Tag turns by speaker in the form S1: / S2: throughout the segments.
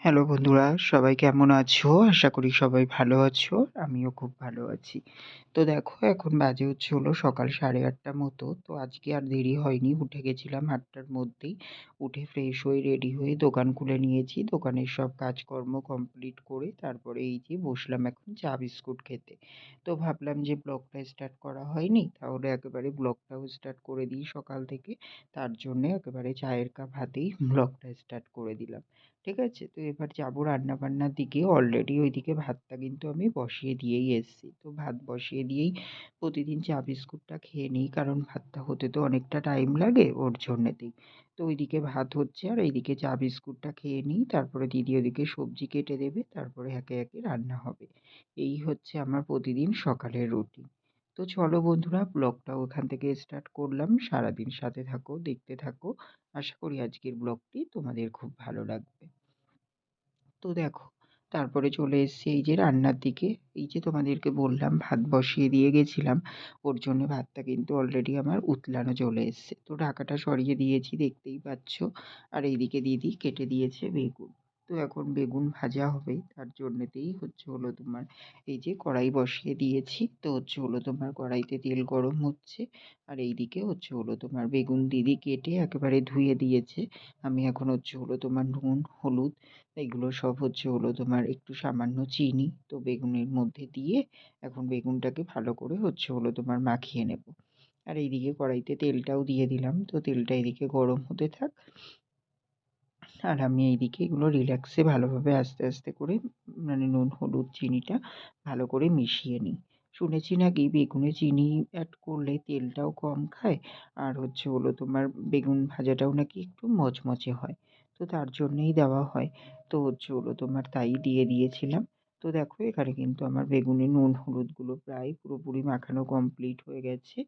S1: Hello বন্ধুরা, সবাই কেমন আছো? আশা করি সবাই ভালো আছো আমিও খুব ভালো আছি। তো দেখো, এখন বাজে হচ্ছে হলো সকাল সাড়ে আটটা মতো। তো আজকে আর দেরি হয়নি, উঠে গেছিলাম আটটার মধ্যেই। উঠে ফ্রেশ হয়ে রেডি হয়ে দোকান খুলে নিয়েছি। দোকানের সব কাজকর্ম কমপ্লিট করে তারপরে এই যে বসলাম এখন চা বিস্কুট খেতে। তো ভাবলাম যে ব্লগটা স্টার্ট করা হয়নি, তাহলে একেবারে ব্লগটাও স্টার্ট করে দিই সকাল থেকে। তার জন্যে একেবারে চায়ের কাপ হাতেই ব্লগটা স্টার্ট করে দিলাম। ঠিক আছে? তো এবার যাব রান্নাবান্নার দিকে। অলরেডি ওইদিকে ভাতটা কিন্তু আমি বসিয়ে দিয়েই এসেছি। তো ভাত বসিয়ে দিয়েই প্রতিদিন চা বিস্কুটটা খেয়ে নিই, কারণ ভাতটা হতে তো অনেকটা টাইম লাগে ওর জন্যেতেই। তো ওইদিকে ভাত হচ্ছে আর এইদিকে চা বিস্কুটটা খেয়ে নিই, তারপরে দিদি ওদিকে সবজি কেটে দেবে, তারপরে একে একে রান্না হবে। এই হচ্ছে আমার প্রতিদিন সকালের রুটিন তো চলো বন্ধুরা, ব্লগটা ওখান থেকে স্টার্ট করলাম। সারাদিন সাথে থাকো, দেখতে থাকো। আশা করি আজকের ব্লগটি তোমাদের খুব ভালো লাগবে। তো দেখো, তারপরে চলে এসেছি এই যে রান্নার দিকে। এই যে তোমাদেরকে বললাম, ভাত বসিয়ে দিয়ে গেছিলাম। ওর জন্য ভাতটা কিন্তু অলরেডি আমার উতলানো চলে এসছে। তো ঢাকাটা সরিয়ে দিয়েছি, দেখতেই পাচ্ছ। আর এইদিকে দিদি কেটে দিয়েছে বেগুন। তো এখন বেগুন ভাজা হবে তার জন্যেতেই হচ্ছে হলো তোমার এই যে কড়াই বসিয়ে দিয়েছি। তো হচ্ছে হলো তোমার কড়াইতে তেল গরম হচ্ছে। আর এইদিকে হচ্ছে হলো তোমার বেগুন দিদি কেটে একেবারে ধুয়ে দিয়েছে। আমি এখন হচ্ছে হলো তোমার নুন, হলুদ, এগুলো সব হচ্ছে হলো তোমার একটু সামান্য চিনি তো বেগুনের মধ্যে দিয়ে এখন বেগুনটাকে ভালো করে হচ্ছে হলো তোমার মাখিয়ে নেব। আর এইদিকে কড়াইতে তেলটাও দিয়ে দিলাম। তো তেলটা এদিকে গরম হতে থাক। আর আমি এইদিকে এগুলো রিল্যাক্সে ভালোভাবে আস্তে আস্তে করে মানে নুন, হলুদ চিনিটা ভালো করে মিশিয়ে নিই। শুনেছি নাকি বেগুনে চিনি অ্যাড করলে তেলটাও কম খায়? আর হচ্ছে হলো তোমার বেগুন ভাজাটাও নাকি একটু মচমচে হয়। তো তার জন্যেই দেওয়া হয়। তো হচ্ছে হলো তোমার তাই দিয়ে দিয়েছিলাম। তো দেখো এখানে কিন্তু আমার বেগুনে, নুন, হলুদগুলো প্রায় পুরোপুরি মাখানো কমপ্লিট হয়ে গেছে।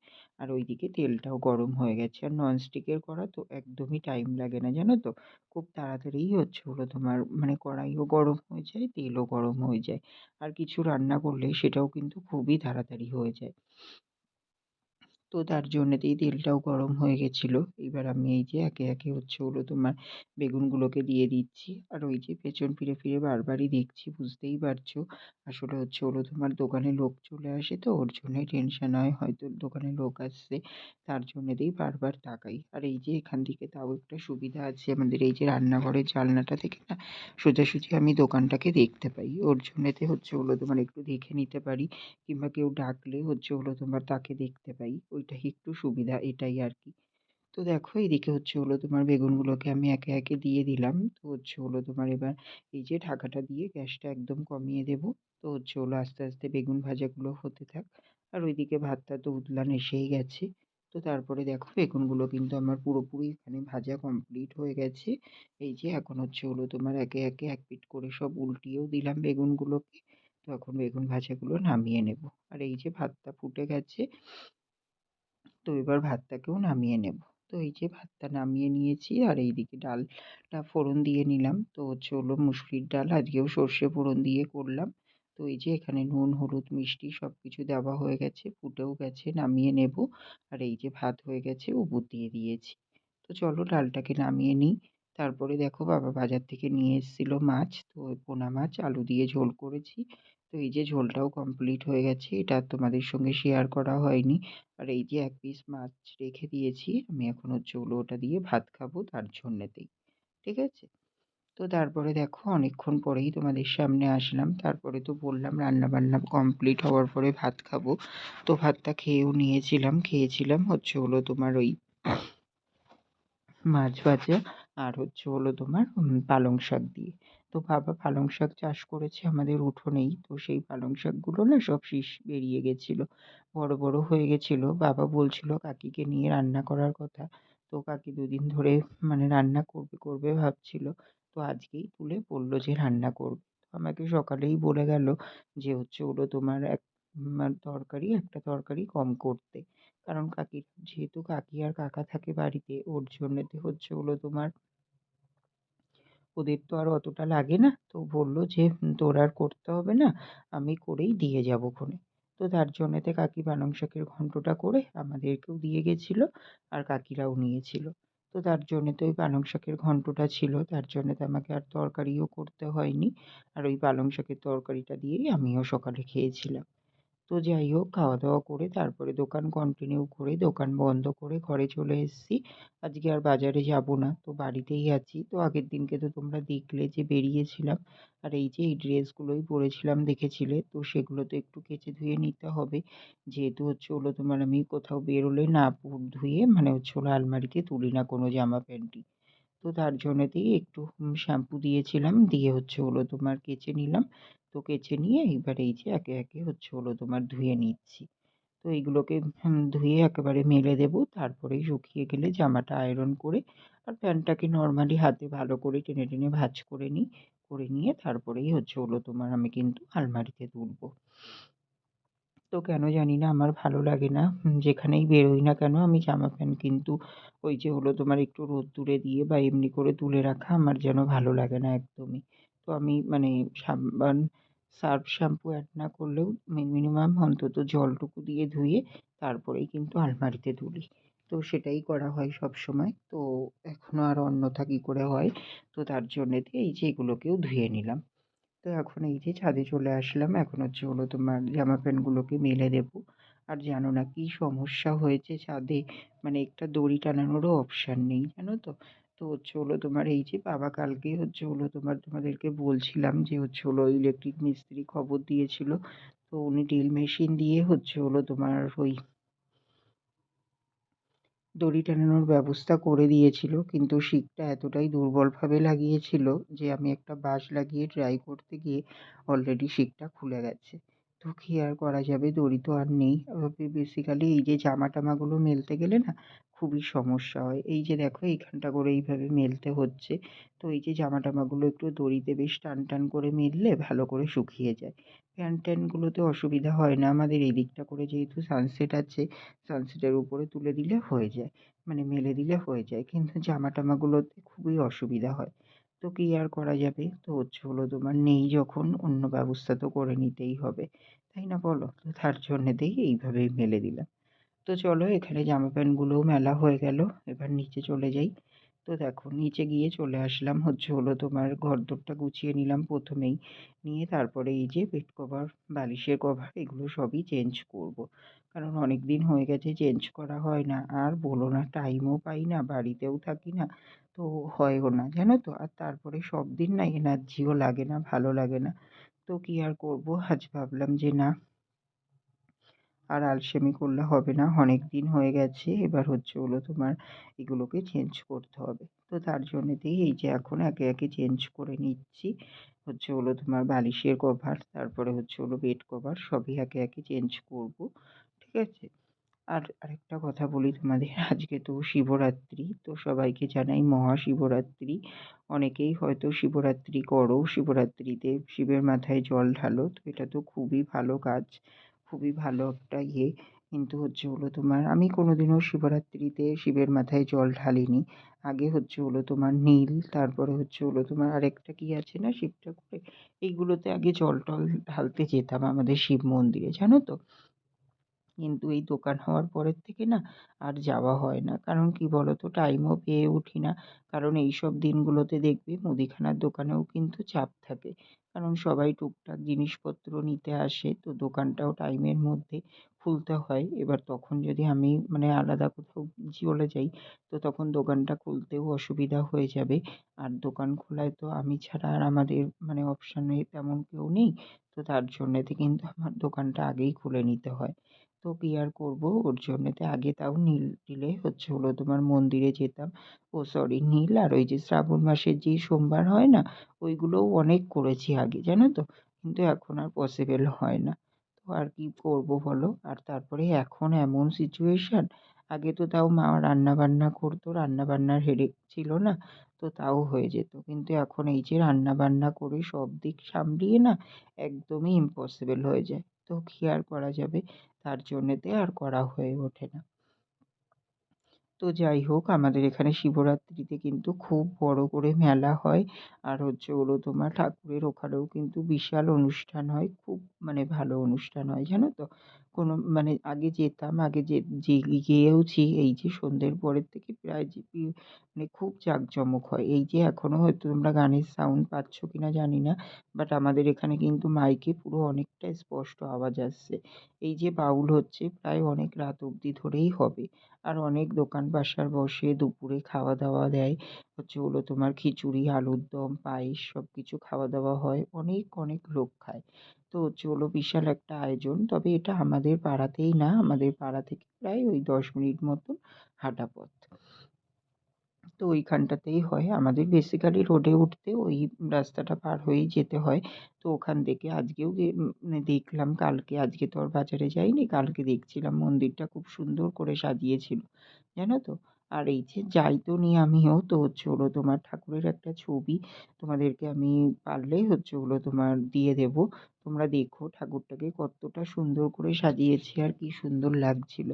S1: আর ওইদিকে তেলটাও গরম হয়ে গেছে। আর ননস্টিকের কড়া তো একদমই টাইম লাগে না, জানো তো? খুব তাড়াতাড়িই হচ্ছে হলো তোমার মানে কড়াইও গরম হয়ে যায়, তেলও গরম হয়ে যায়। আর কিছু রান্না করলে সেটাও কিন্তু খুবই তাড়াতাড়ি হয়ে যায়। তো তার জন্যেতেই তেলটাও গরম হয়ে গেছিল। এবার আমি এই যে একে একে হচ্ছে হলো তোমার বেগুনগুলোকে দিয়ে দিচ্ছি। আর ওই যে পেছন ফিরে ফিরে বারবারই দেখছি, বুঝতেই পারছ। আসলে হচ্ছে হলো তোমার দোকানে লোক চলে আসে তো, ওর জন্যই টেনশন হয়, হয়তো দোকানে লোক আসছে। তার জন্য জন্যেতেই বারবার তাকাই। আর এই যে এখান থেকে তাও একটা সুবিধা আছে, আমাদের এই যে রান্নাঘরের জানলাটা থেকে না, সোজাসুজি আমি দোকানটাকে দেখতে পাই। ওর জন্যেতে হচ্ছে হলো তোমার একটু দেখে নিতে পারি, কিংবা কেউ ডাকলে হচ্ছে হলো তোমার তাকে দেখতে পাই। ওইটাই, একটু সুবিধা এটাই আর কি তো দেখো, এদিকে হচ্ছে হলো তোমার বেগুনগুলোকে আমি একে একে দিয়ে দিলাম। তো হচ্ছে হলো তোমার এবার এই যে ঢাকাটা দিয়ে গ্যাসটা একদম কমিয়ে দেবো। তো হচ্ছে হলো আস্তে আস্তে বেগুন ভাজাগুলো হতে থাক। আর ওইদিকে ভাতটা তো উতলান এসেই গেছে। তো তারপরে দেখো, বেগুনগুলো কিন্তু আমার পুরোপুরি এখানে ভাজা কমপ্লিট হয়ে গেছে। এই যে এখন হচ্ছে হলো তোমার একে একে এক পিট করে সব উল্টিয়েও দিলাম বেগুনগুলোকে। তো এখন বেগুন ভাজাগুলো নামিয়ে নেব। আর এই যে ভাতটা ফুটে গেছে তো এবার ভাতটাকেও নামিয়ে নেব। তো এই যে ভাতটা নামিয়ে নিয়েছি আর এইদিকে ডালটা ফোড়ন দিয়ে নিলাম। তো হচ্ছে হলো মুসুরির ডাল, আজকেও সর্ষে ফোড়ন দিয়ে করলাম। তো এই যে এখানে নুন, হলুদ, মিষ্টি সব কিছু দেওয়া হয়ে গেছে, ফুটেও গেছে, নামিয়ে নেব। আর এই যে ভাত হয়ে গেছে উপর দিয়ে দিয়েছি। তো চলো ডালটাকে নামিয়ে নিই। তারপরে দেখো বাবা বাজার থেকে নিয়ে এসেছিল মাছ, তো পোনা মাছ, আলু দিয়ে ঝোল করেছি। তো এই যে ঝোলটাও কমপ্লিট হয়ে গেছে, এটা তোমাদের সঙ্গে শেয়ার করা হয়নি। আর এই যে এক পিস মাছ রেখে দিয়েছি, আমি এখন হচ্ছে ওগুলো ওটা দিয়ে ভাত খাব তার জন্যেতেই, ঠিক আছে? তো তারপরে দেখো, অনেকক্ষণ পরেই তোমাদের সামনে আসলাম। তারপরে তো বললাম রান্না বান্না কমপ্লিট হওয়ার পরে ভাত খাব। তো ভাতটা খেয়েও নিয়েছিলাম, খেয়েছিলাম, হচ্ছে হলো তোমার ওই মাছ ভাজা আর হচ্ছে হলো তোমার পালং শাক দিয়ে। তো বাবা পালং শাক চাষ করেছে, আমাদের উঠোনেই তো সেই পালং শাকগুলো না সব শীষ বেরিয়ে গেছিল, বড় বড় হয়ে গেছিল। বাবা বলছিল, কাকিকে নিয়ে রান্না করার কথা। তো কাকি দুদিন ধরে মানে রান্না করবে করবে ভাবছিল। তো আজকেই তুলে বলল যে রান্না করবে। আমাকে সকালেই বলে গেল যে, হচ্ছে ওগুলো তোমার এক তরকারি, একটা তরকারি কম করতে। কারণ কাকির, যেহেতু কাকি আর কাকা থাকে বাড়িতে, ওর জন্যেতে হচ্ছে হলো তোমার ওদের তো আর অতটা লাগে না। তো বলল যে তোর আর করতে হবে না, আমি করেই দিয়ে যাব ক্ষনে তো তার জন্যেতে কাকি পালং শাকের ঘন্টটা করে আমাদেরকেও দিয়ে গেছিল আর কাকিরাও নিয়েছিল। তো তার জন্যে তো ওই পালং শাকের ঘন্টটা ছিল, তার জন্যে তো আমাকে আর তরকারিও করতে হয়নি। আর ওই পালং শাকের তরকারিটা দিয়েই আমিও সকালে খেয়েছিলাম। তো যাই হোক খাওয়া দাওয়া করে তারপরে দোকান কন্টিনিউ করে দোকান বন্ধ করে ঘরে চলে এসেছি। আজকে আর বাজারে যাব না, তো বাড়িতেই আছি। তো আগের দিনকে তো তোমরা দেখলে যে বেরিয়েছিলাম। আর এই যে এই ড্রেসগুলোই পরেছিলাম দেখেছিলে, তো সেগুলো তো একটু কেচে ধুয়ে নিতে হবে। যেহেতু হচ্ছে হলো তোমার আমি কোথাও বেরোলে না ধুয়ে মানে হচ্ছে হলো আলমারিতে তুলি না কোনো জামা প্যান্টই। তো তার জন্যেতেই একটু শ্যাম্পু দিয়েছিলাম। দিয়ে হচ্ছে হলো তোমার কেচে নিলাম। তো কেচে নিয়ে এবার এই যে একে একে হচ্ছে হলো তোমার ধুয়ে নিচ্ছি। তো এইগুলোকে ধুয়ে একেবারে মেলে দেবো, তারপরেই শুকিয়ে গেলে জামাটা আয়রন করে আর প্যান্টটাকে নর্মালি হাতে ভালো করে টেনে টেনে ভাঁজ করে নিই, করে নিয়ে তারপরেই হচ্ছে হলো তোমার আমি কিন্তু আলমারিতে তুলবো। তো কেন জানি না আমার ভালো লাগে না যেখানেই বেরোই না কেন আমি জামা প্যান্ট কিন্তু ওই যে হলো তোমার একটু রোদ্দুরে দিয়ে বা এমনি করে তুলে রাখা আমার যেন ভালো লাগে না একদমই। তো আমি মানে সাবান সার্ফ শ্যাম্পু অ্যাড না করলেও মিনিমাম অন্তত জলটুকু দিয়ে ধুয়ে তারপরেই কিন্তু আলমারিতে তুলি। তো সেটাই করা হয় সব সময় তো এখনও আর অন্যথা কী করে হয়? তো তার জন্যেতে এই যে এগুলোকেও ধুয়ে নিলাম। তো এখন এই যে ছাদে চলে আসলাম। এখন হচ্ছে হলো তোমার জামা প্যান্টগুলোকে মেলে দেবো। আর জানো না কী সমস্যা হয়েছে ছাদে? মানে একটা দড়ি টানানোরও অপশান নেই, জানো তো? তো হচ্ছে হলো তোমার এই যে বাবা কালকে হচ্ছে হলো তোমার, তোমাদেরকে বলছিলাম যে হচ্ছে হলো ইলেকট্রিক মিস্ত্রি খবর দিয়েছিল। তো উনি ড্রিল মেশিন দিয়ে হচ্ছে হলো তোমার ওই দড়ি টানানোর ব্যবস্থা করে দিয়েছিল। কিন্তু শিকটা এতটাই দুর্বলভাবে লাগিয়েছিল যে আমি একটা বাঁশ লাগিয়ে ট্রাই করতে গিয়ে অলরেডি শিকটা খুলে গেছে। তো কী আর করা যাবে? দড়ি তো আর নেই। বেসিক্যালি এই যে জামা টামাগুলো মেলতে গেলে না খুবই সমস্যা হয়। এই যে দেখো এইখানটা করে এইভাবে মেলতে হচ্ছে। তো এই যে জামা টামাগুলো একটু দড়িতে বেশ টান টান করে মেললে ভালো করে শুকিয়ে যায়। প্যান্ট ট্যান্টগুলোতে অসুবিধা হয় না। আমাদের এই দিকটা করে যেহেতু সানসেট আছে সানসেটের উপরে তুলে দিলে হয়ে যায়। মানে মেলে দিলে হয়ে যায়। কিন্তু জামা টামাগুলোতে খুবই অসুবিধা হয়। তো কী আর করা যাবে? তো হচ্ছে হলো তোমার নেই যখন, অন্য ব্যবস্থা তো করে নিতেই হবে। তাই না বলো? তো তার জন্যেতেই এইভাবেই মেলে দিলাম। তো চলো এখানে জামা প্যান্টগুলোও মেলা হয়ে গেল। এবার নিচে চলে যাই। তো দেখো, নিচে গিয়ে চলে আসলাম হচ্ছে হলো তোমার ঘরদোরটা গুছিয়ে নিলাম প্রথমেই। নিয়ে তারপরে এই যে বেড কভার, বালিশের কভার, এগুলো সবই চেঞ্জ করব। কারণ অনেক দিন হয়ে গেছে চেঞ্জ করা হয় না। আর বলো না, টাইমও পাই না, বাড়িতেও থাকি না। তো হয়ও না, জানো তো? আর তারপরে সব দিন না এনার্জিও লাগে না, ভালো লাগে না। তো কী আর করব? আজ ভাবলাম যে না, আর আলসেমি করলে হবে না, অনেক দিন হয়ে গেছে, এবার হচ্ছে হলো তোমার এগুলোকে চেঞ্জ করতে হবে। তো তার জন্যেতেই এই যে এখন একে একে চেঞ্জ করে নিচ্ছি, হচ্ছে হলো তোমার বালিশের কভার তারপরে হচ্ছে হলো বেড কভার সবই একে একে চেঞ্জ করব, ঠিক আছে? আর আরেকটা কথা বলি তোমাদের, আজকে তো শিবরাত্রি, তো সবাইকে জানাই মহাশিবরাত্রি। অনেকেই হয়তো শিবরাত্রি করো, শিবরাত্রিতে শিবের মাথায় জল ঢালো, তো এটা তো খুবই ভালো কাজ, খুবই ভালো একটা ইয়ে। কিন্তু হচ্ছে হলো তোমার, আমি কোনো দিনও শিবরাত্রিতে শিবের মাথায় জল ঢালিনি। আগে হচ্ছে হলো তোমার নীল, তারপরে হচ্ছে হলো তোমার আরেকটা কী আছে না, শিব ঠাকুরে এইগুলোতে আগে জল টল ঢালতে যেতাম আমাদের শিব মন্দিরে, জানো তো? কিন্তু এই দোকান হওয়ার পরের থেকে না আর যাওয়া হয় না। কারণ কি বলো তো টাইমও পেয়ে উঠি না। কারণ এই সব দিনগুলোতে দেখবে মুদিখানার দোকানেও কিন্তু চাপ থাকে। কারণ সবাই টুকটাক জিনিসপত্র নিতে আসে। তো দোকানটাও টাইমের মধ্যে খুলতে হয়। এবার তখন যদি আমি মানে আলাদা কোথাও চলে যাই, তো তখন দোকানটা খুলতেও অসুবিধা হয়ে যাবে। আর দোকান খোলায় তো আমি ছাড়া আর আমাদের মানে অপশানে তেমন কেউ নেই। তো তার জন্যেতে কিন্তু আমার দোকানটা আগেই খুলে নিতে হয়। তো কী আর করব। ওর জন্যেতে আগে তাও নীল টিলে হচ্ছে হলো তোমার মন্দিরে যেতাম। ও সরি নীল আর ওই যে শ্রাবণ মাসের যেই সোমবার হয় না, ওইগুলোও অনেক করেছি আগে, জানো তো? কিন্তু এখন আর পসিবল হয় না। তো আর কি করব বলো? আর তারপরে এখন এমন সিচুয়েশান আগে তো তাও মা রান্না বান্না করতো রান্না বান্নার হেডেক ছিল না, তো তাও হয়ে যেত। কিন্তু এখন এই যে রান্না বান্না করে সব দিক সামলিয়ে না, একদমই ইম্পসিবল হয়ে যায়। আর করা যাবে? তার জন্যেতে আর করা হয়ে ওঠে না। তো যাই হোক, আমাদের এখানে শিবরাত্রিতে কিন্তু খুব বড় করে মেলা হয়। আর হচ্ছে হলো তোমার ঠাকুরের ওখানেও কিন্তু বিশাল অনুষ্ঠান হয়, খুব মানে ভালো অনুষ্ঠান হয়, জানো তো? কোনো মানে আগে যেতাম, আগে যে যে গিয়েওছি, এই যে সন্ধ্যের পরের থেকে প্রায় যে মানে খুব জাঁকজমক হয়। এই যে এখনও হয়তো তোমরা গানের সাউন্ড পাচ্ছ কি না জানি না বাট আমাদের এখানে কিন্তু মাইকে পুরো অনেকটা স্পষ্ট আওয়াজ আসছে। এই যে বাউল হচ্ছে প্রায় অনেক রাত অবধি ধরেই হবে। আর অনেক দোকান বাসার বসে দুপুরে খাওয়া দাওয়া দেয়। হচ্ছে হলো তোমার খিচুড়ি, আলুর দম, পায়েস সব কিছু খাওয়া দাওয়া হয়। অনেক অনেক লোক খায়। তো হচ্ছে হলো বিশাল একটা আয়োজন। তবে এটা আমাদের পাড়াতেই না, আমাদের পাড়া থেকে প্রায় ওই দশ মিনিট মতন হাঁটা পথ। তো ওইখানটাতেই হয়। আমাদের বেসিক্যালি রোডে উঠতে ওই রাস্তাটা পার হয়েই যেতে হয়। তো ওখান থেকে আজকেও মানে দেখলাম, কালকে আজকে তো আর বাজারে যাইনি, কালকে দেখছিলাম মন্দিরটা খুব সুন্দর করে সাজিয়েছিল। জানো তো? আর এই যে যাই তো নি আমিও তো হচ্ছে হলো তোমার ঠাকুরের একটা ছবি তোমাদেরকে আমি পারলেই হচ্ছে হলো তোমার দিয়ে দেব। তোমরা দেখো ঠাকুরটাকে কতটা সুন্দর করে সাজিয়েছি আর কি সুন্দর লাগছিল।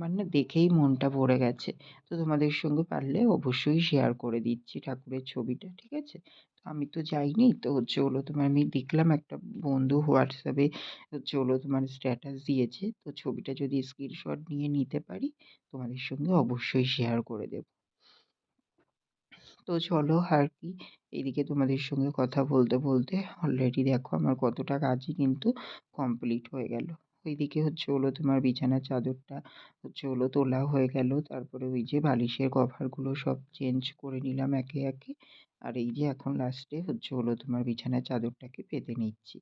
S1: মানে দেখেই মনটা ভরে গেছে। তো তোমাদের সঙ্গে পারলে অবশ্যই শেয়ার করে দিচ্ছি ঠাকুরের ছবিটা, ঠিক আছে? আমি তো যাইনি। তো হচ্ছে হলো তোমার আমি দেখলাম একটা বন্ধু হোয়াটসঅ্যাপে হচ্ছে হলো তোমার স্ট্যাটাস দিয়েছে। তো ছবিটা যদি স্ক্রিনশট নিয়ে নিতে পারি, তোমাদের সঙ্গে অবশ্যই শেয়ার করে দেবো। তো চলো আর কি, এইদিকে তোমাদের সঙ্গে কথা বলতে বলতে অলরেডি দেখো আমার কতটা কাজই কিন্তু কমপ্লিট হয়ে গেল। ওইদিকে হচ্ছে হলো তোমার বিছানার চাদরটা হচ্ছে হলো তোলা হয়ে গেল। তারপরে ওই যে বালিশের কভারগুলো সব চেঞ্জ করে নিলাম একে একে। আর এই যে এখন লাস্টে হচ্ছে হলো তোমার বিছানার চাদরটাকে পেতে নিচ্ছি।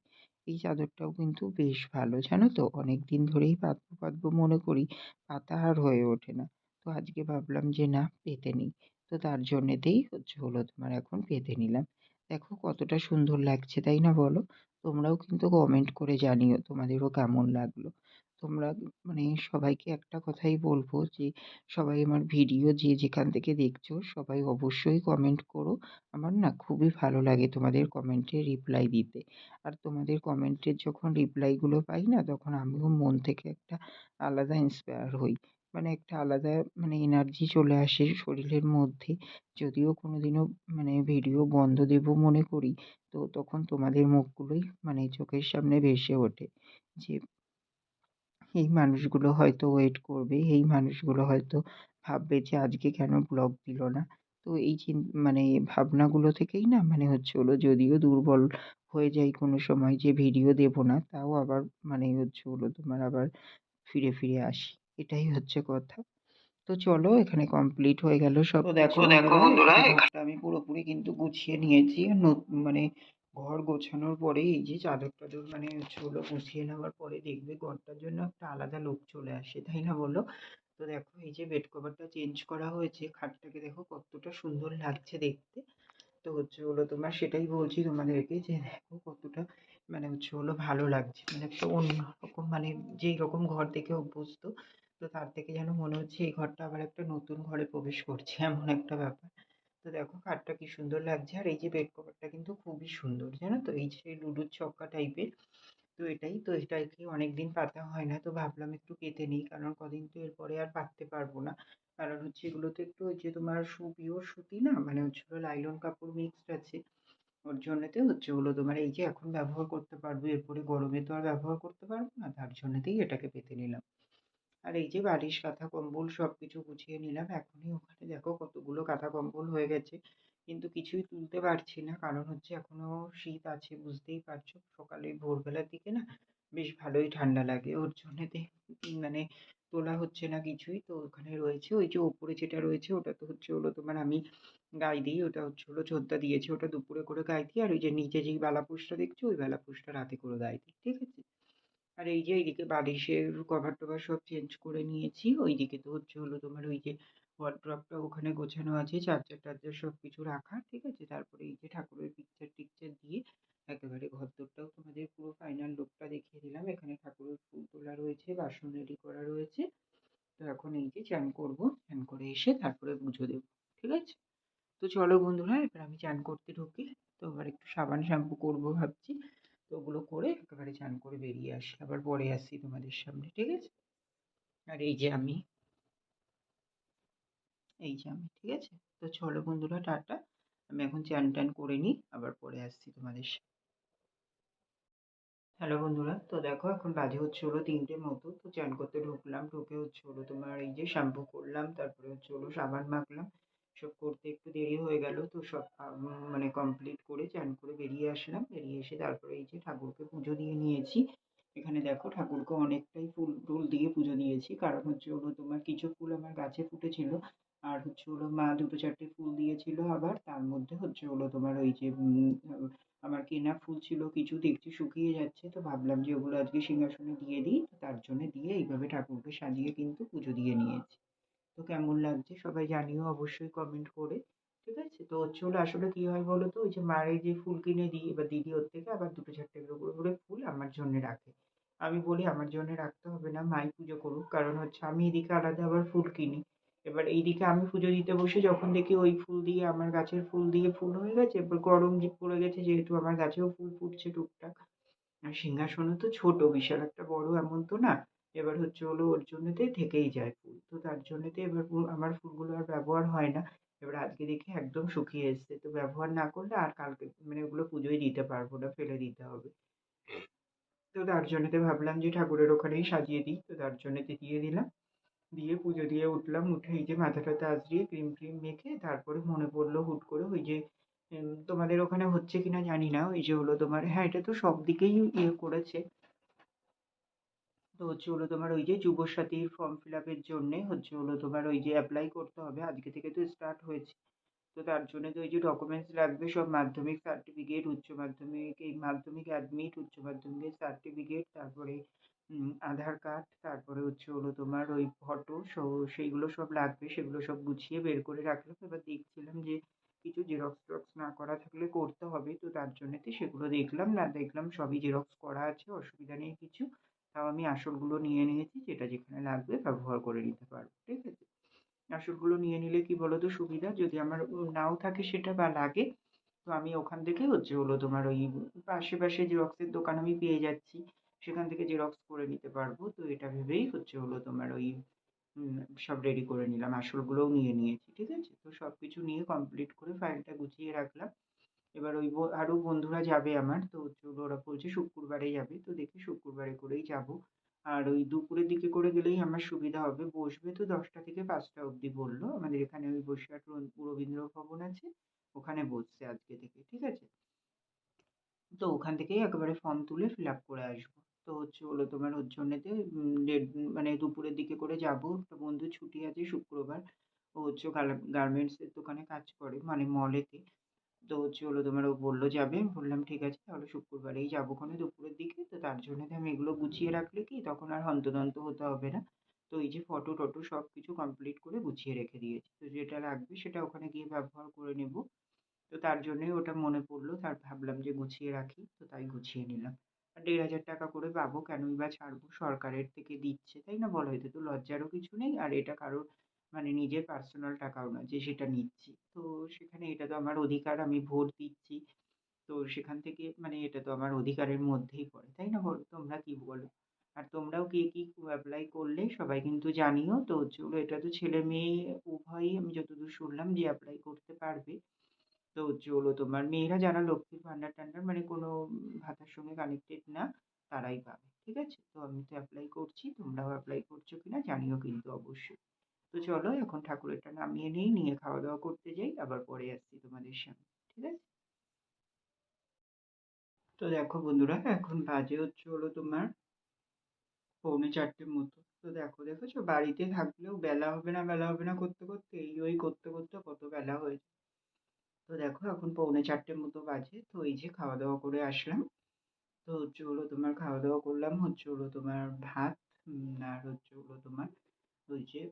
S1: এই চাদরটাও কিন্তু বেশ ভালো, জানো তো? অনেক দিন ধরেই পাতবো পাতবো মনে করি, পাতা আর হয়ে ওঠে না। তো আজকে ভাবলাম যে না পেতে নিই। তো তার জন্যেতেই হচ্ছে হলো তোমার এখন পেতে নিলাম। দেখো কতটা সুন্দর লাগছে, তাই না বলো? তোমরাও কিন্তু কমেন্ট করে জানিও তোমাদেরও কেমন লাগল। তোমরা মানে সবাইকে একটা কথাই বলব যে, সবাই আমার ভিডিও যে যেখান থেকে দেখছ, সবাই অবশ্যই কমেন্ট করো। আমার না খুবই ভালো লাগে তোমাদের কমেন্টে রিপ্লাই দিতে। আর তোমাদের কমেন্টের যখন রিপ্লাইগুলো পাই না, তখন আমিও মন থেকে একটা আলাদা ইন্সপায়ার হই। মানে একটা আলাদা মানে এনার্জি চলে আসে শরীরের মধ্যে। যদিও কোনো দিনও মানে ভিডিও বন্ধ দেবো মনে করি, তো তখন তোমাদের মুখগুলোই মানে চোখের সামনে ভেসে ওঠে। যে এই মানুষগুলো হয়তো ওয়েট করবে এই মানুষগুলো হয়তো ভাববে যে আজকে কেন ব্লগ দিল না। তো এই চিন মানে ভাবনাগুলো থেকেই না মানে হচ্ছে হলো যদিও দুর্বল হয়ে যাই কোনো সময় যে ভিডিও দেবো না তাও আবার মানে হচ্ছে হলো তোমার আবার ফিরে ফিরে আসি। এটাই হচ্ছে কথা। তো চলো এখানে কমপ্লিট হয়ে গেল সব দেখো দেখো বন্ধুরা আমি পুরোপুরি কিন্তু গুছিয়ে নিয়েছি। মানে ঘর গোছানোর পরে এই যে চাদর টাদর মানে হলো গুছিয়ে নেওয়ার পরে দেখবে ঘরটার জন্য একটা আলাদা লুক চলে আসে, তাই না বলো? তো দেখো এই যে বেড কভারটা চেঞ্জ করা হয়েছে, খাটটাকে দেখো কতটা সুন্দর লাগছে দেখতে। তো হচ্ছে হলো তোমার সেটাই বলছি তোমাদেরকে যে দেখো কতটা মানে হচ্ছে হলো ভালো লাগছে। মানে একটা অন্যরকম মানে যেই রকম ঘর দেখে অভ্যস্ত, তো তার থেকে যেন মনে হচ্ছে এই ঘরটা আবার একটা নতুন ঘরে প্রবেশ করছে, এমন একটা ব্যাপার। তো দেখো খাটটা কি সুন্দর লাগছে। আর এই যে বেড কভারটা কিন্তু খুবই সুন্দর, জানো তো? এই যে লুডোর ছক্কা টাইপের তো এটাই তো এটাকে অনেক দিন পাতা হয় না। তো ভাবলাম একটু পেতে নিই, কারণ কদিন তো এরপরে আর পাততে পারব না। কারণ হচ্ছে এগুলোতে একটু ওই যে তোমার সু পিওর সুতি না? মানে হচ্ছে লাইলন কাপড় মিক্সড আছে। ওর জন্যতে হচ্ছে ওগুলো তোমার এই যে এখন ব্যবহার করতে পারব। এরপরে গরমে তো আর ব্যবহার করতে পারব না। তার জন্যতেই এটাকে পেতে নিলাম। আর এই যে বালিশ, কাঁথা, কম্বল সব কিছু গুছিয়ে নিলাম। এখনই ওখানে দেখো কতগুলো কাঁথা, কম্বল হয়ে গেছে। কিন্তু কিছুই তুলতে পারছি না। কারণ হচ্ছে এখনও শীত আছে, বুঝতেই পারছ। সকালে ভোরবেলার দিকে না বেশ ভালোই ঠান্ডা লাগে। ওর জন্যেতে মানে তোলা হচ্ছে না কিছুই। তো ওখানে রয়েছে ওই যে ওপরে যেটা রয়েছে ওটা তো হচ্ছে হলো তোমার আমি গায়ে দিই। ওটা হচ্ছে হলো ছোদ্দা দিয়েছি। ওটা দুপুরে করে গায়ে দিই। আর ওই যে নিচে যেই বেলাপুষটা দেখছ, ওই বেলাপুষটা রাতে করে গায়ে দিই। ঠিক আছে? আর এই যে, এইদিকে বালিশের কভার টভার সব চেঞ্জ করে নিয়েছি। ওইদিকে তো হচ্ছে হলো তোমার ওই যে ওয়ার্ড্রপটা ওখানে গোছানো আছে চার্জার টার্জার সব কিছু রাখা, ঠিক আছে? তারপরে এই যে ঠাকুরের পিকচার টিকচার দিয়ে একেবারে ঘরদোরটাও তোমাদের পুরো ফাইনাল লুকটা দেখিয়ে দিলাম। এখানে ঠাকুরের ফুল তোলা রয়েছে, বাসন রেডি করা রয়েছে। তো এখন এই যে চান করব, চান করে এসে তারপরে পুজো দেবো, ঠিক আছে? তো চলো বন্ধুরা, এবার আমি চান করতে ঢুকি। তো এবার একটু সাবান শ্যাম্পু করব ভাবছি। তো ওগুলো করে একেবারে চান করে বেরিয়ে আসি। আবার পরে আসছি তোমাদের সামনে, ঠিক আছে? আর এই যে আমি। এই যে আমি, ঠিক আছে? তো চলো বন্ধুরা, টাটা। আমি এখন চান টান করে নিই, আবার পরে আসছি তোমাদের সাথে হ্যালো বন্ধুরা, তো দেখো এখন বাজে হচ্ছে হলো তিনটে মতো, তো চান করতে ঢুকলাম, ঢুকে হচ্ছে হলো তোমার এই যে শ্যাম্পু করলাম, তারপরে হচ্ছে হলো সাবান মাখলাম। সব করতে একটু দেরি হয়ে গেল তো সব মানে কমপ্লিট করে চান করে বেরিয়ে আসলাম। বেরিয়ে এসে তারপরে এই যে ঠাকুরকে পুজো দিয়ে নিয়েছি। এখানে দেখো ঠাকুরকে অনেকটাই ফুল, টুল দিয়ে পুজো দিয়েছি। কারণ হচ্ছে হলো তোমার কিছু ফুল আমার গাছে ফুটেছিল। আর হচ্ছে হলো মা দুটো চারটে ফুল দিয়েছিল আবার। তার মধ্যে হচ্ছে হলো তোমার ওই যে আমার কেনা ফুল ছিল, কিছু দেখছি শুকিয়ে যাচ্ছে। তো ভাবলাম যে ওগুলো আজকে সিংহাসনে দিয়ে দিই। তার জন্য দিয়ে এইভাবে ঠাকুরকে সাজিয়ে কিন্তু পুজো দিয়ে নিয়েছি। তো কেমন লাগছে? সবাই জানিও অবশ্যই কমেন্ট করে, ঠিক আছে? তো হচ্ছে আসলে কী হয় বলো তো ওই যে মার যে ফুল কিনে দিই, এবার দিদি ওর থেকে আবার দুটো চারটে করে করে ফুল আমার জন্যে রাখে। আমি বলি আমার জন্যে রাখতে হবে না, মাই পুজো করুক। কারণ হচ্ছে আমি এদিকে আলাদা আবার ফুল কিনি। এবার এইদিকে আমি পুজো দিতে বসে যখন দেখি ওই ফুল দিয়ে, আমার গাছের ফুল দিয়ে ফুল হয়ে গেছে, এবার গরম পড়ে গেছে যেহেতু আমার গাছেও ফুল ফুটছে টুকটাক। আর সিংহাসনও তো ছোট, বিশাল একটা বড় এমন তো না। এবার হচ্ছে হলো ওর জন্যতে থেকেই যায় ফুল। তো তার জন্যতে এবার আমার ফুলগুলো আর ব্যবহার হয় না। এবার আজকে দেখি একদম শুকিয়ে এসছে। তো ব্যবহার না করলে আর কালকে মানে ওগুলো পুজোয় দিতে পারব না, ফেলে দিতে হবে। তো তার জন্যতে ভাবলাম যে ঠাকুরের ওখানেই সাজিয়ে দিই। তো তার জন্যতে দিয়ে দিলাম। দিয়ে পুজো দিয়ে উঠলাম। উঠে এই যে মাথা টাথা আঁচড়িয়ে ক্রিম ট্রিম মেখে তারপরে মনে পড়ল হুট করে ওই যে তোমাদের ওখানে হচ্ছে কিনা জানি না। ওই যে হলো তোমার হ্যাঁ এটা তো সব দিকেই ইয়ে করেছে। তো হচ্ছে হলো তোমার ওই যে যুবসাথীর ফর্ম ফিল আপের জন্যে হচ্ছে হলো তোমার ওই যে অ্যাপ্লাই করতে হবে। আজকে থেকে তো স্টার্ট হয়েছে। তো তার জন্য তো ওই যে ডকুমেন্টস লাগবে, সব মাধ্যমিক সার্টিফিকেট উচ্চ মাধ্যমিক, এই মাধ্যমিক অ্যাডমিট উচ্চ মাধ্যমিকের সার্টিফিকেট তারপরে আধার কার্ড তারপরে হচ্ছে হলো তোমার ওই ফটো সো সেইগুলো সব লাগবে, সেগুলো সব গুছিয়ে বের করে রাখলাম। এবার দেখছিলাম যে কিছু জেরক্স টেরক্স না করা থাকলে করতে হবে, তো তার জন্যেতে সেগুলো দেখলাম। না দেখলাম সবই জেরক্স করা আছে, অসুবিধা নেই কিছু। তাও আমি আসলগুলো নিয়ে নিয়েছি যেটা যেখানে লাগবে ব্যবহার করে নিতে পারব, ঠিক আছে? আসলগুলো নিয়ে নিলে কি বলো তো সুবিধা? যদি আমার নাও থাকে সেটা বা লাগে, তো আমি ওখান থেকে হচ্ছে হলো তোমার ওই আশেপাশে পাশে জেরক্সের দোকান আমি পেয়ে যাচ্ছি, সেখান থেকে জেরক্স করে নিতে পারব, তো এটা ভেবেই হচ্ছে হলো তোমার ওই সব রেডি করে নিলাম, আসলগুলোও নিয়ে নিয়েছি, ঠিক আছে? তো সব কিছু নিয়ে কমপ্লিট করে ফাইলটা গুছিয়ে রাখলাম। এবার ওই আরও বন্ধুরা যাবে আমার, তো ওরা বলছে শুক্রবারে যাবে, তো দেখি শুক্রবারে করেই যাব। আর ওই দুপুরের দিকে করে গেলেই আমার সুবিধা হবে, বসবে তো দশটা থেকে পাঁচটা অবধি বলল। আমাদের এখানে ওই বসিরহাট রবীন্দ্র ভবন আছে, ওখানে বসছে আজকে থেকে, ঠিক আছে? তো ওখান থেকেই একেবারে ফর্ম তুলে ফিল আপ করে আসব। তো হচ্ছে হলো তোমার ওর জন্যেতে মানে দুপুরের দিকে করে যাব। একটা বন্ধুর ছুটি আছে শুক্রবার, ও হচ্ছে গার্মেন্টসের দোকানে কাজ করে মানে মলেতে তো হলো তোমার ও বলল যাবে বললাম, ঠিক আছে, তাহলে শুক্রবারেই যাব ক্ষনে দুপুরের দিকে। তো তার জন্যে আমি এগুলো গুছিয়ে রাখলে কি, তখন আর হন্তদন্ত হতে হবে না। তো এই যে ফটো টটো সব কিছু কমপ্লিট করে গুছিয়ে রেখে দিয়েছি। তো যেটা লাগবে সেটা ওখানে গিয়ে ব্যবহার করে নেব। তো তার জন্যই ওটা মনে পড়ল, তার ভাবলাম যে গুছিয়ে রাখি, তো তাই গুছিয়ে নিলাম। আর দেড় হাজার টাকা করে পাবো, কেনই বা ছাড়বো? সরকারের থেকে দিচ্ছে, তাই না বলো? এতে তো লজ্জারও কিছু নেই, আর এটা কারোর মানে নিজের পার্সোনাল টাকাও না যে সেটা নিচ্ছি। তো সেখানে এটা তো আমার অধিকার, আমি ভোট দিচ্ছি। তো সেখান থেকে মানে এটা তো আমার অধিকারের মধ্যেই পড়ে, তাই না বলো? তোমরা কি বলো? আর তোমরাও কে কী অ্যাপ্লাই করলে সবাই কিন্তু জানিও। তো চলো, এটা তো ছেলে মেয়ে, উভয়ই আমি যতদূর শুনলাম যে অ্যাপ্লাই করতে পারবে। তো চলো, তোমার মেয়েরা যারা লক্ষ্মীর ভাণ্ডার টান্ডার মানে কোনো ভাতার সঙ্গে কানেক্টেড না, তারাই পাবে, ঠিক আছে? তো আমি তো অ্যাপ্লাই করছি, তোমরাও অ্যাপ্লাই করছ কি না জানিও কিন্তু অবশ্যই। তো চলো এখন ঠাকুরেরটা নামিয়ে নিই, নিয়ে খাওয়া দাওয়া করতে যাই, আবার পরে আসছি তোমাদের সামনে, ঠিক আছে? তো দেখো বন্ধুরা, এখন বাজে হচ্ছে হলো তোমার পৌনে চারটের মতো। তো দেখো, দেখেছ? বাড়িতে থাকলেও বেলা হবে না, বেলা হবে না করতে করতে, এই ওই করতে করতে কত বেলা হয়ে তো দেখো, এখন পৌনে চারটের মতো বাজে, তো এই যে খাওয়া দাওয়া করে আসলাম। তো হচ্ছে হলো তোমার খাওয়া দাওয়া করলাম, হচ্ছে হলো তোমার ভাত আর হচ্ছে হলো তোমার যে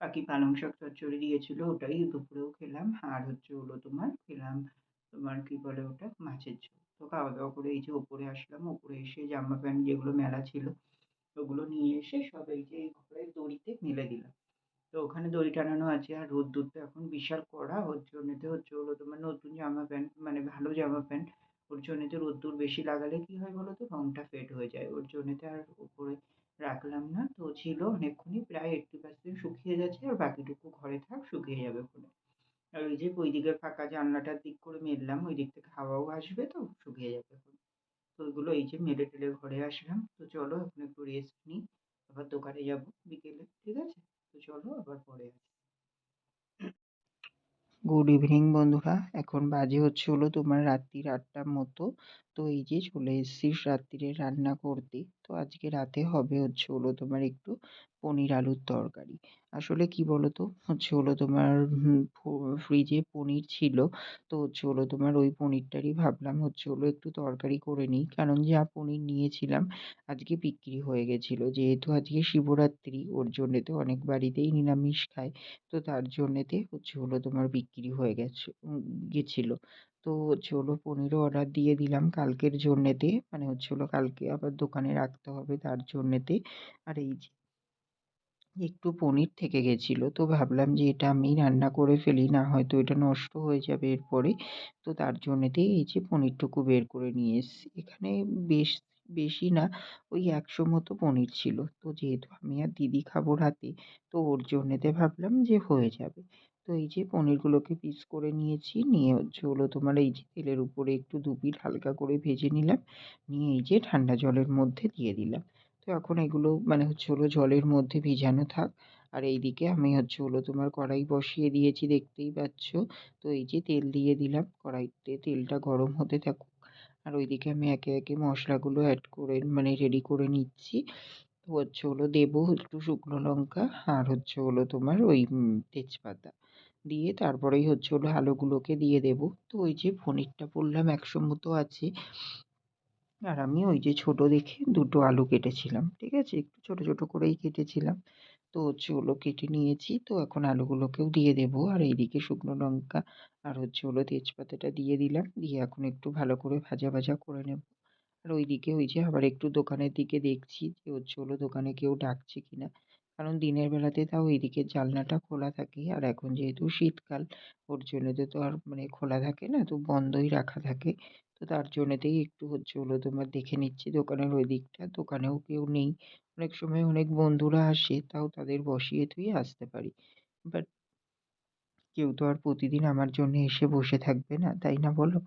S1: কাকি পালং শাক চচ্চড়ি দিয়েছিল, ওটাই দুপুরেও খেলাম। আর হচ্ছে হলো তোমার, খেলাম তোমার কি বলে ওটা, মাছের ঝোল। তো খাওয়া দাওয়া করে এই যে ওপরে আসলাম, ওপরে এসে জামা প্যান্ট যেগুলো মেলা ছিল, ওগুলো নিয়ে এসে সব এই যে ঘরের দড়িতে মেলে দিলাম। তো ওখানে দড়ি টানানো আছে, আর রোদ্দুর তো এখন বিশাল কড়া, ওর জন্যতে হচ্ছে হলো তোমার নতুন জামা প্যান্ট মানে ভালো জামা প্যান্ট, ওর জন্যতে রোদ্দুর বেশি লাগালে কী হয় বলো তো রঙটা ফেড হয়ে যায়। ওর জন্যতে আর উপরে রাখলাম না। তো ছিল অনেকক্ষণই, প্রায় এইট্টি পার্সেন্ট শুকিয়ে গেছে আর বাকিটুকু ঘরে থাক, শুকিয়ে যাবে খুলে আর ওই যে ওই দিকের ফাঁকা জানলাটার দিক করে মেললাম ওই দিক থেকে হাওয়াও আসবে তো, শুকিয়ে যাবে তো ওইগুলো এই যে মেলে টেলে ঘরে আসলাম। তো চলো এখন একটু রেস্ট নিই। আবার দোকানে যাব বিকেলে, ঠিক আছে? তো চলো আবার পরে আসি। গুড ইভিনিং বন্ধুরা, এখন বাজে হচ্ছে হলো তোমার রাত্রির আটটার মতো। তো এই যে চলে এসেছি রাত্রিরে রান্না করতে, তো আজকে রাতে হবে হচ্ছে হলো তোমার একটু পনির আলুর তরকারি। আসলে কি বলতো? হচ্ছে হলো তোমার ফ্রিজে পনির ছিল, তো হচ্ছে হলো তোমার ওই পনিরটারই ভাবলাম হচ্ছে হলো একটু তরকারি করে নিই। কারণ যা পনির নিয়েছিলাম আজকে বিক্রি হয়ে গেছিল। যেহেতু আজকে শিবরাত্রি, ওর জন্যে তো অনেক বাড়িতেই নিরামিষ খায়, তো তার জন্যেতে হচ্ছে হলো তোমার বিক্রি হয়ে গেছে গেছিল। তো হচ্ছে হলো পনিরও অর্ডার দিয়ে দিলাম কালকের জন্যেতে। মানে হচ্ছে হলো কালকে আবার দোকানে রাখতে হবে তার জন্যেতে। আর এই যে একটু পনির থেকে গেছিল তো ভাবলাম যে এটা আমি রান্না করে ফেলি, না হয়তো এটা নষ্ট হয়ে যাবে এরপরে। তো তার জন্যেতেই এই যে পনিরটুকু বের করে নিয়ে এসেছি। এখানে বেশ, বেশি না, ওই একশো মতো পনির ছিল। তো যেহেতু আমি আর দিদি খাব রাতে, তো ওর জন্যেতে ভাবলাম যে হয়ে যাবে। তো এই যে পনিরগুলোকে পিস করে নিয়েছি, নিয়ে হচ্ছে হলো তোমার এই যে তেলের উপরে একটু দু পিঠ হালকা করে ভেজে নিলাম, নিয়ে এই যে ঠান্ডা জলের মধ্যে দিয়ে দিলাম। তো এখন এগুলো মানে হচ্ছে হলো জলের মধ্যে ভিজানো থাক। আর এই দিকে আমি হচ্ছে হলো তোমার কড়াই বসিয়ে দিয়েছি, দেখতেই পাচ্ছ। তো এই যে তেল দিয়ে দিলাম, কড়াইতে তেলটা গরম হতে থাকুক। আর ওইদিকে আমি একে একে মশলাগুলো অ্যাড করে মানে রেডি করে নিচ্ছি। তো হচ্ছে হলো দেবো একটু শুকনো লঙ্কা আর হচ্ছে হলো তোমার ওই তেজপাতা। দিয়ে তারপরেই হচ্ছে হলো আলুগুলোকে দিয়ে দেবো। তো ওই যে পনিরটা বললাম একশো মতো আছে। আর আমি ওই যে ছোটো দেখে দুটো আলু কেটেছিলাম, ঠিক আছে? একটু ছোটো ছোটো করেই কেটেছিলাম। তো হচ্ছে হলো কেটে নিয়েছি। তো এখন আলুগুলোকেও দিয়ে দেবো। আর এইদিকে শুকনো লঙ্কা আর হচ্ছে হলো তেজপাতাটা দিয়ে দিলাম। দিয়ে এখন একটু ভালো করে ভাজা ভাজা করে নেব। আর ওইদিকে ওই যে আবার একটু দোকানের দিকে দেখছি যে হচ্ছে হলো দোকানে কেউ ডাকছে কি না কারণ দিনের বেলাতে তাও এইদিকে জানলাটা খোলা থাকে আর এখন যেহেতু শীতকাল, ওর জন্যতে তো আর মানে খোলা থাকে না, তো বন্ধই রাখা থাকে। তো তার জন্যেতেই একটু হচ্ছে হলো তোমার দেখে নিচ্ছি দোকানের ওই দিকটা। দোকানেও কেউ নেই। অনেক সময় অনেক বন্ধুরা আসে, তাও তাদের বসিয়ে থুয়ে আসতে পারি। বাট কেউ তো আর প্রতিদিন আমার জন্য এসে বসে থাকবে না, তাই না বলো?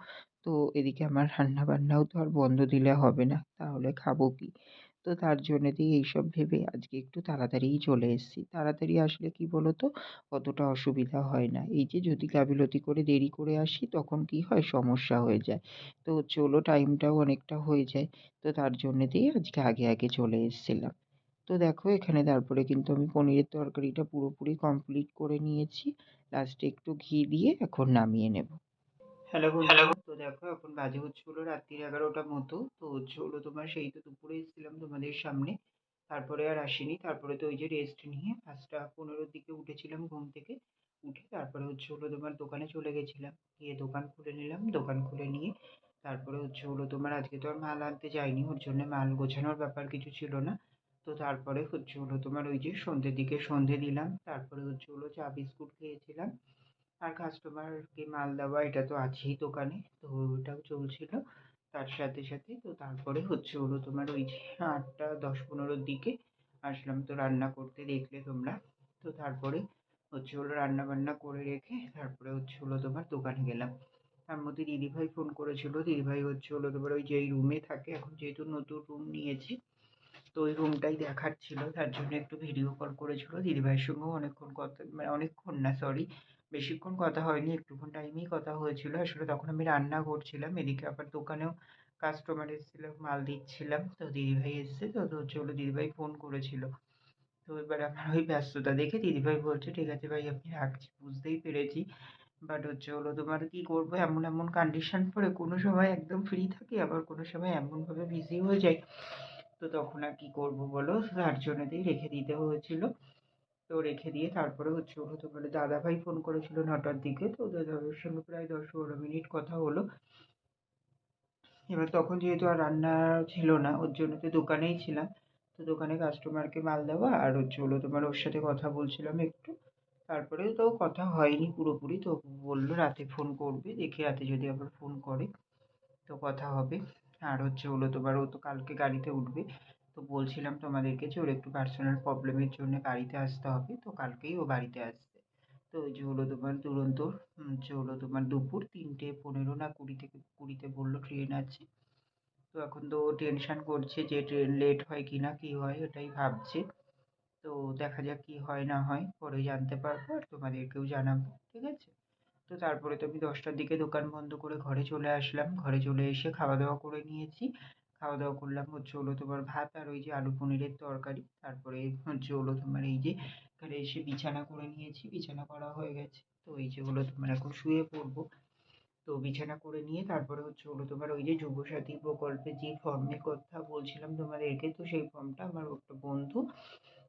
S1: তো এদিকে আমার রান্না বান্নাও তো আর বন্ধ দিলে হবে না, তাহলে খাব কি? তো তার জন্যেতেই এইসব ভেবে আজকে একটু তাড়াতাড়িই চলে এসেছি। তাড়াতাড়ি আসলে কি বলো তো অতটা অসুবিধা হয় না। এই যে যদি গাফিলতি করে দেরি করে আসি, তখন কি হয়? সমস্যা হয়ে যায়। তো চলো টাইমটাও অনেকটা হয়ে যায়। তো তার জন্যেতেই আজকে আগে আগে চলে এসেছিলাম। তো দেখো এখানে তারপরে কিন্তু আমি পনিরের তরকারিটা পুরোপুরি কমপ্লিট করে নিয়েছি। লাস্টে একটু ঘি দিয়ে এখন নামিয়ে নেব। Hello hello. তো দেখো এখন বাজে হচ্ছে হলো রাত্রির এগারোটার মতো। তো হচ্ছে হলো তোমার সেই তো দুপুরে এসেছিলাম তোমাদের সামনে। তারপরে আর আসিনি। তারপরে তো ওই যে রেস্ট নিয়ে পাঁচটা পনেরোর দিকে উঠেছিলাম ঘুম থেকে। উঠে তারপরে হচ্ছে হলো তোমার দোকানে চলে গেছিলাম। গিয়ে দোকান খুলে নিলাম। দোকান খুলে নিয়ে তারপরে হচ্ছে হলো তোমার আজকে তো আর মাল আনতে যাইনি। ওর জন্য মাল গোছানোর ব্যাপার কিছু ছিল না। তো তারপরে হচ্ছে হলো তোমার ওই যে সন্ধ্যের দিকে সন্ধে দিলাম। তারপরে হচ্ছে হলো চা বিস্কুট খেয়েছিলাম। আর কাস্টমারকে মাল দেওয়া এটা তো আছেই দোকানে, তো ওটাও চলছিল। তার সাথে সাথে তো তারপরে হচ্ছে হলো তোমার ওই যে আটটা, দশ, পনেরোর দিকে আসলাম তো রান্না করতে দেখলে তোমরা। তো তারপরে হচ্ছে হলো রান্না বান্না করে রেখে তারপরে হচ্ছে হলো তোমার দোকানে গেলাম। তার মধ্যে দিদিভাই ফোন করেছিল, দিদিভাই হচ্ছে হলো তোমার ওই যেই রুমে থাকে, এখন যেহেতু নতুন রুম নিয়েছি, তো ওই রুমটাই দেখার ছিল তার জন্য একটু ভিডিও কল করেছিল। দিদিভাইয়ের সঙ্গেও অনেকক্ষণ কথা মানে অনেকক্ষণ না সরি বেশিক্ষণ কথা হয়নি, একটুক্ষণ টাইমেই কথা হয়েছিল। আসলে তখন আমি রান্না করছিলাম, এদিকে আবার দোকানেও কাস্টমার এসেছিল, মাল দিচ্ছিলাম। তো দিদিভাই এসছে, তো তো হচ্ছে হলো দিদিভাই ফোন করেছিল। তো এবার আমার ওই ব্যস্ততা দেখে দিদিভাই বলছে, ঠিক আছে ভাই, আমি রাখছি, বুঝতেই পেরেছি। বাট হচ্ছে হলো তোমার কী করব? এমন এমন কন্ডিশন পড়ে কোনো সময় একদম ফ্রি থাকি, আবার কোনো সময় এমনভাবে বিজি হয়ে যাই। তো তখন আর কী করব বলো? তার জন্যতেই রেখে দিতে হয়েছিল। তো রেখে দিয়ে তারপরে হচ্ছে হলো তোমার দাদাভাই ফোন করেছিল নটার দিকে। তো দাদাভাইয়ের সঙ্গে প্রায় দশ পনেরো মিনিট কথা হলো। এবার তখন যেহেতু আর রান্না ছিল না, ওর জন্য তো দোকানেই ছিলাম। তো দোকানে কাস্টমারকে মাল দেওয়া আর হচ্ছে হলো তোমার ওর সাথে কথা বলছিলাম একটু। তারপরে তো কথা হয়নি পুরোপুরি, তো বলল রাতে ফোন করবে, দেখি রাতে যদি আবার ফোন করে, তো কথা হবে। আর হচ্ছে হলো তোমার ও তো কালকে গাড়িতে উঠবে। তো বলছিলাম তোমাদেরকে যে ওর একটু পার্সোনাল প্রবলেমের জন্য বাড়িতে আসতে হবে। তো কালকেই ও বাড়িতে আসবে। তো ওই যে হলো তোমার দুরন্ত যে হলো তোমার দুপুর তিনটে পনেরো না কুড়ি থেকে কুড়িতে বলল ট্রেন আছে। তো এখন তো টেনশান করছে যে ট্রেন লেট হয় কি না কী হয় ওটাই ভাবছে। তো দেখা যাক কী হয় না হয়, পরে জানতে পারব আর তোমাদেরকেও জানাব, ঠিক আছে? তো তারপরে তো আমি দশটার দিকে দোকান বন্ধ করে ঘরে চলে আসলাম। ঘরে চলে এসে খাওয়া দাওয়া করে নিয়েছি। খাওয়া দাওয়া করলাম। হচ্ছে হলো তোমার ভাত আর ওই যে আলু পনিরের তরকারি। তারপরে হচ্ছে হলো তোমার এই যে এখানে এসে বিছানা করে নিয়েছি। বিছানা করা হয়ে গেছে। তো এই যে হলো তোমার এখন শুয়ে পড়ব। তো বিছানা করে নিয়ে তারপরে হচ্ছে হলো তোমার ওই যে যুবসাথী প্রকল্পে যে ফর্মের কথা বলছিলাম তোমাদেরকে, তো সেই ফর্মটা আমার একটা বন্ধু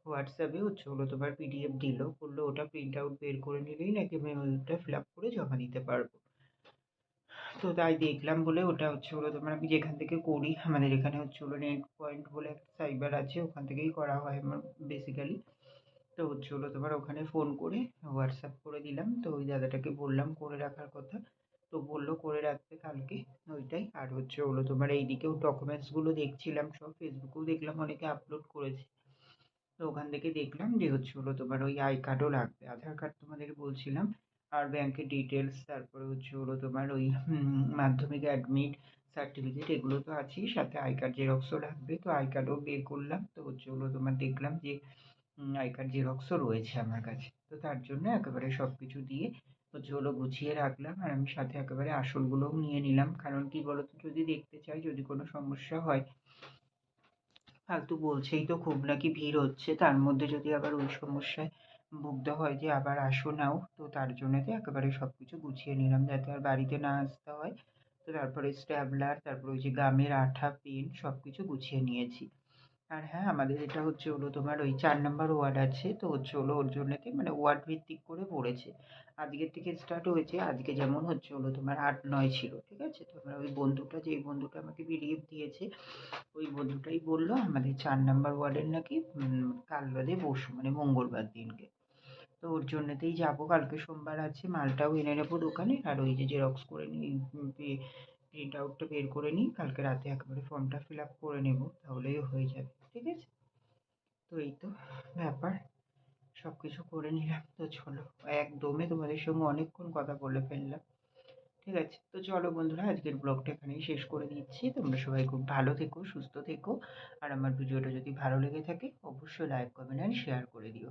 S1: হোয়াটসঅ্যাপে হচ্ছে হলো তোমার পিডিএফ দিল। বলল ওটা প্রিন্ট আউট বের করে নিলেই নাকি আমি ওইটা ফিল আপ করে জমা দিতে পারব। তো তাই দেখলাম বলে ওটা হচ্ছে হলো তোমার আমি যেখান থেকে করি, আমাদের এখানে হচ্ছে হলো নেট পয়েন্ট বলে একটা সাইবার আছে, ওখান থেকেই করা হয় আমার বেসিক্যালি তো হচ্ছে হলো তোমার ওখানে ফোন করে হোয়াটসঅ্যাপ করে দিলাম, তো ওই দাদাটাকে বললাম করে রাখার কথা। তো বলল করে রাখতে কালকে, ওইটাই। আর হচ্ছে হলো তোমার এইদিকেও ডকুমেন্টসগুলো দেখছিলাম সব ফেসবুকেও দেখলাম অনেকে আপলোড করেছে। তো ওখান থেকে দেখলাম যে হচ্ছে হলো তোমার ওই আই কার্ডও লাগবে। আধার কার্ড তোমাদের বলছিলাম। আর ব্যাংকের ডিটেলস তারপরে হচ্ছে হলো তোমার ওই মাধ্যমিক অ্যাডমিট সার্টিফিকেট এগুলো তো আছেই। সাথে আই কার্ড জেরক্সও লাগবে। তো আই কার্ডও বের করলাম। তো হচ্ছে হলো তোমার দেখলাম যে আই কার্ড জেরক্সও রয়েছে আমার কাছে। তো তার জন্য একেবারে সব কিছু দিয়ে হচ্ছে হলো গুছিয়ে রাখলাম। আর আমি সাথে একেবারে আসলগুলোও নিয়ে নিলাম। কারণ কি বলতো, যদি দেখতে চাই, যদি কোনো সমস্যা হয়, ফালতু বলছেই তো খুব নাকি ভিড় হচ্ছে। তার মধ্যে যদি আবার ওই সমস্যায় ভুগতে হয় যে আবার আসো নাও। তো তার জন্যতে একেবারে সব কিছু গুছিয়ে নিলাম যাতে আর বাড়িতে না আসতে হয়। তো তারপরে স্ট্যাবলার, তারপরে ওই যে গামের আঠা, পেন সব কিছু গুছিয়ে নিয়েছি। আর হ্যাঁ আমাদের এটা হচ্ছে হলো তোমার ওই চার নম্বর ওয়ার্ড আছে। তো হচ্ছে হলো ওর জন্যতে মানে ওয়ার্ড ভিত্তিক করে পড়েছে। আজকের থেকে স্টার্ট হয়েছে। আজকে যেমন হচ্ছে হলো তোমার আট, নয় ছিল, ঠিক আছে? তো আমরা ওই বন্ধুটা যেই বন্ধুটা আমাকে পিডিএফ দিয়েছে, ওই বন্ধুটাই বলল, আমাদের চার নম্বর ওয়ার্ডের নাকি কাল বাদে বসু মানে মঙ্গলবার দিনকে। তো ওর জন্যতেই যাব। কালকে সোমবার আছে, মালটাও এনে নেব দোকানে। আর ওই যে জেরক্স করে নিই প্রিন্ট আউটটা বের করে নিই। কালকে রাতে একবারে ফর্মটা ফিল আপ করে নেব, তাহলেই হয়ে যাবে, ঠিক আছে? তো এই তো ব্যাপার সব কিছু করে নিলাম। তো চলো একদমে তোমাদের সঙ্গে অনেকক্ষণ কথা বলে ফেললাম, ঠিক আছে? তো চলো বন্ধুরা, আজকের ব্লগটা এখানেই শেষ করে দিচ্ছি। তোমরা সবাই খুব ভালো থেকো, সুস্থ থেকো। আর আমার ভিডিওটা যদি ভালো লেগে থাকে, অবশ্যই লাইক কমেন্ট অ্যান্ড শেয়ার করে দিও।